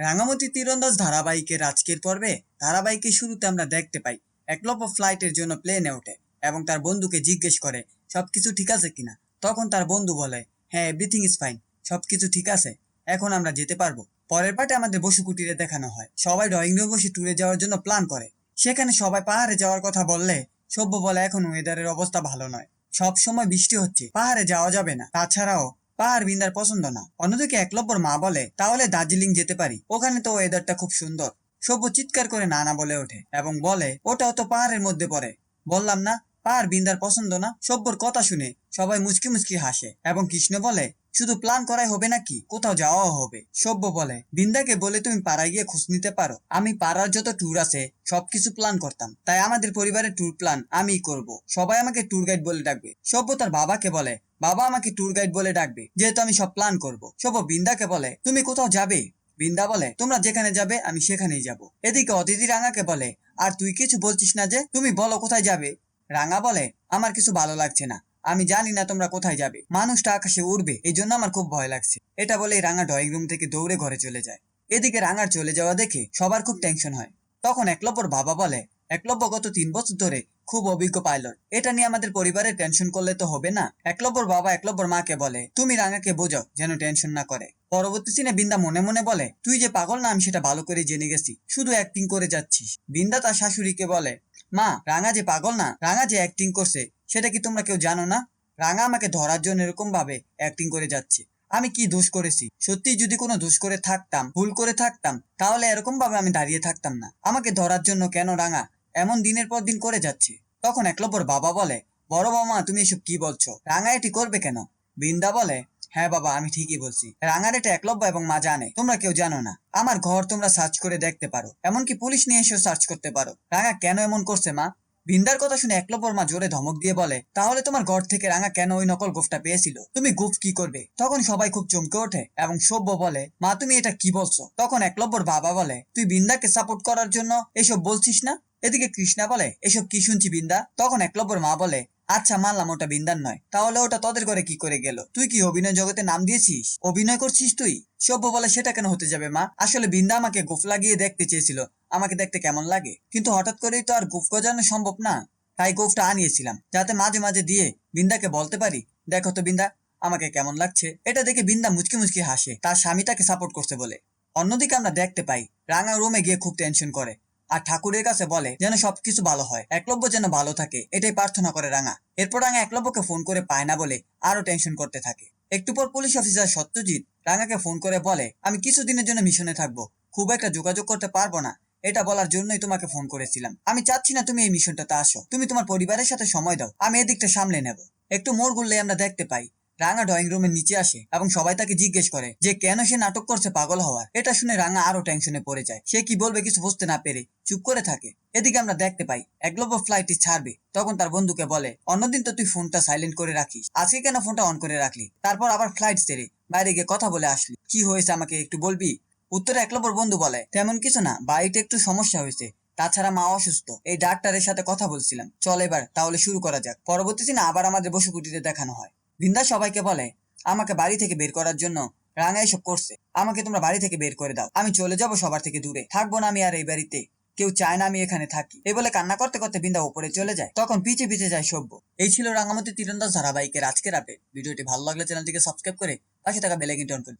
রাঙামতি তীরন্দাজ ধারাবাহিকের আজকের পর্বে ধারাবাহিকের শুরুতে আমরা দেখতে পাই একলব্য ফ্লাইটের জন্য প্লেনে ওঠে এবং তার বন্ধুকে জিজ্ঞেস করে, সবকিছু ঠিক আছে কিনা? তখন তার বন্ধু বলে হ্যাঁ এভরিথিং ইজ ফাইন সবকিছু ঠিক আছে, এখন আমরা যেতে পারব। পরের পার্টে আমাদের বসু কুটিরে দেখানো হয়। সবাই ড্রয়িং রুমে বসে ট্যুরে যাওয়ার জন্য প্ল্যান করে। সেখানে সবাই পাহাড়ে যাওয়ার কথা বললে, সভ্য বলে, এখন ওয়েদারের অবস্থা ভালো নয়। সব সময় বৃষ্টি হচ্ছে, পাহাড়ে যাওয়া যাবে না। তাছাড়াও পাহাড় বিন্দার পছন্দ না। অন্যদিকে একলব্যর মা বলে, তাহলে দার্জিলিং যেতে পারি। ওখানে তো ওয়েদারটা খুব সুন্দর। সভ্য চিৎকার করে নানা বলে ওঠে এবং বলে, ওটাও তো পাহাড়ের মধ্যে পড়ে। বললাম, না, পাহাড় বিন্দার পছন্দ না সভ্যর কথা শুনে সবাই মুচকি মুচকি হাসে। এবং কৃষ্ণ বলে শুধু প্ল্যান করাই হবে নাকি? কোথাও যাওয়াও হবে। সভ্য বলে, বিন্দাকে বলে তুমি পাড়ায় গিয়ে খোঁজ নিতে পারো। আমি পাড়ার যত ট্যুর আছে, সবকিছু প্ল্যান করতাম। তাই আমাদের পরিবারের ট্যুর প্ল্যান আমি করব। সবাই আমাকে ট্যুর গাইড বলে ডাকবে। সভ্য তার বাবাকে বলে, বাবা আমাকে ট্যুর গাইড বলে ডাকবে। যেহেতু আমি সব প্ল্যান করব। সভ্য বিন্দাকে বলে, তুমি কোথাও যাবে? বিন্দা বলে, তোমরা যেখানে যাবে, আমি সেখানেই যাব। এদিকে অতিথি রাঙাকে বলে, আর তুই কিছু বলছিস না যে, তুমি বলো কোথায় যাবে? রাঙা বলে, আমার কিছু ভালো লাগছে না। আমি জানি না তোমরা কোথায় যাবে। মানুষটা আকাশে উড়বে এই জন্য আমার খুব ভয় লাগছে। এটা বলেই রাঙা ড্রয়িং রুম থেকে দৌড়ে ঘরে চলে যায়। এদিকে রাঙার চলে যাওয়া দেখে সবার খুব টেনশন হয়। তখন একলব্যর বাবা বলে, একলব্য গত তিন বছর ধরে খুব অভিজ্ঞ পাইলট এটা নিয়ে আমাদের পরিবারের টেনশন করলে তো হবে না? একলব্যর বাবা একলব্যর মাকে বলে, তুমি রাঙাকে বোঝাও যেন টেনশন না করে। পরবর্তী সিনে বিন্দা মনে মনে বলে, তুই যে পাগল না, আমি সেটা ভালো করে জেনে গেছি। শুধু অ্যাক্টিং করে যাচ্ছিস। বিন্দা তার শাশুড়িকে বলে মা, রাঙা যে পাগল না, রাঙা যে অ্যাক্টিং করছে, সেটা কি তোমরা কেউ জানো না? রাঙা আমাকে ধরার জন্য এরকম ভাবে অ্যাক্টিং করে যাচ্ছে। আমি কি দোষ করেছি? সত্যি যদি কোনো দোষ করে থাকতাম, ভুল করে থাকতাম, তাহলে এরকম ভাবে আমি দাঁড়িয়ে থাকতাম না। আমাকে ধরার জন্য কেন রাঙা এমন দিনের পর দিন করে যাচ্ছে? তখন একলব্যর বাবা বলে, বড় মামা তুমি এসব কি বলছো? রাঙা এটি করবে কেন? বৃন্দা বলে হ্যাঁ বাবা, আমি ঠিকই বলছি। রাঙার এটা একলব্য এবং মা জানে, তোমরা কেউ জানো না। আমার ঘর তোমরা সার্চ করে দেখতে পারো। এমনকি পুলিশ নিয়ে এসেও সার্চ করতে পারো। রাঙা কেন এমন করছে, মা? ভিন্দার কথা শুনে একলব্বর মা জোরে ধমক দিয়ে বলে, তাহলে তোমার ঘর থেকে রাঙা কেন ওই নকল গোফটা পেয়েছিল? তুমি গুফ কি করবে? তখন সবাই খুব চমকে ওঠে এবং সভ্য বলে, মা, তুমি এটা কি বলছো? তখন একলব্বর বাবা বলে, তুই বিন্দাকে সাপোর্ট করার জন্য এসব বলছিস না? এদিকে কৃষ্ণা বলে, এসব কি শুনছি বিন্দা তখন একলব্বর মা বলে আচ্ছা মানলাম ওটা বিন্দার নয়। তাহলে ওটা তোদের করে কি করে গেল? তুই কি অভিনয় জগতে নাম দিয়েছিস? অভিনয় করছিস তুই? সভ্য বলে সেটা কেন হতে যাবে, মা? আসলে বিন্দা আমাকে গোফ লাগিয়ে দেখতে চেয়েছিল। আমাকে দেখতে কেমন লাগে? কিন্তু হঠাৎ করেই তো আর গোফ গজানো সম্ভব না। তাই গোফটা আনিয়েছিলাম, যাতে মাঝে মাঝে দিয়ে বিন্দাকে বলতে পারি, দেখো তো বিন্দা, আমাকে কেমন লাগছে? এটা দেখে বিন্দা মুচকি মুচকি হাসে। তার স্বামী তাকে সাপোর্ট করছে বলে। অন্যদিকে আমরা দেখতে পাই, রাঙা রুমে গিয়ে খুব টেনশন করে। আর ঠাকুরের কাছে বলে, যেন সবকিছু ভালো হয়। একলব্য যেন ভালো থাকে, এটাই প্রার্থনা করে রাঙা। এরপর রাঙা একলব্যকে ফোন করে পায় না বলে আরও টেনশন করতে থাকে। একটু পর পুলিশ অফিসার সত্যজিৎ রাঙাকে ফোন করে বলে, আমি কিছুদিনের জন্য মিশনে থাকব। খুব একটা যোগাযোগ করতে পারব না। এটা বলার জন্যই তোমাকে ফোন করেছিলাম। আমি চাচ্ছি না তুমি এই মিশনটাতে আসো। তুমি তোমার পরিবারের সাথে সময় দাও। আমি এদিকটা সামলে নেব। একটু মোড় ঘুরলে আমরা দেখতে পাই রাঙা ড্রয়িং রুমের নিচে আসে এবং সবাই তাকে জিজ্ঞেস করে যে, কেন সে নাটক করছে পাগল হওয়ার? এটা শুনে রাঙা আরও টেনশনে পড়ে যায়। সে কি বলবে কিছু বুঝতে না পেরে চুপ করে থাকে। এদিকে আমরা দেখতে পাই একলব্য ফ্লাইটটি ছাড়বে। তখন তার বন্ধুকে বলে, অন্যদিন তো তুই ফোনটা সাইলেন্ট করে রাখিস। আজকে কেন ফোনটা অন করে রাখলি? তারপর আবার ফ্লাইট ছেড়ে বাইরে গিয়ে কথা বলে আসলি। কি হয়েছে আমাকে একটু বলবি? উত্তরে একলব্যর বন্ধু বলে, তেমন কিছু না, বাড়িতে একটু সমস্যা হয়েছে। তাছাড়া মা অসুস্থ। এই ডাক্তারের সাথে কথা বলছিলাম। চল এবার, তাহলে শুরু করা যাক। পরবর্তী দিনে আবার আমাদের বসুকুটিতে দেখানো হয়। বৃন্দা সবাইকে বলে, আমাকে বাড়ি থেকে বের করার জন্য রাঙা এসব করছে। আমাকে তোমরা বাড়ি থেকে বের করে দাও। আমি চলে যাব সবার থেকে দূরে। থাকব না আমি আর এই বাড়িতে। কেউ চায় না আমি এখানে থাকি। এই বলে কান্না করতে করতে বৃন্দা উপরে চলে যায়। তখন পিছে পিছে যায় সভ্য এই ছিল রাঙামতি তীরন্দাজ ধারাবাহিকের আজকের আপে ভিডিওটি ভালো লাগলে চ্যানেলটিকে সাবস্ক্রাইব করে পাশে থাকা বেলাইকিনটি অন করে।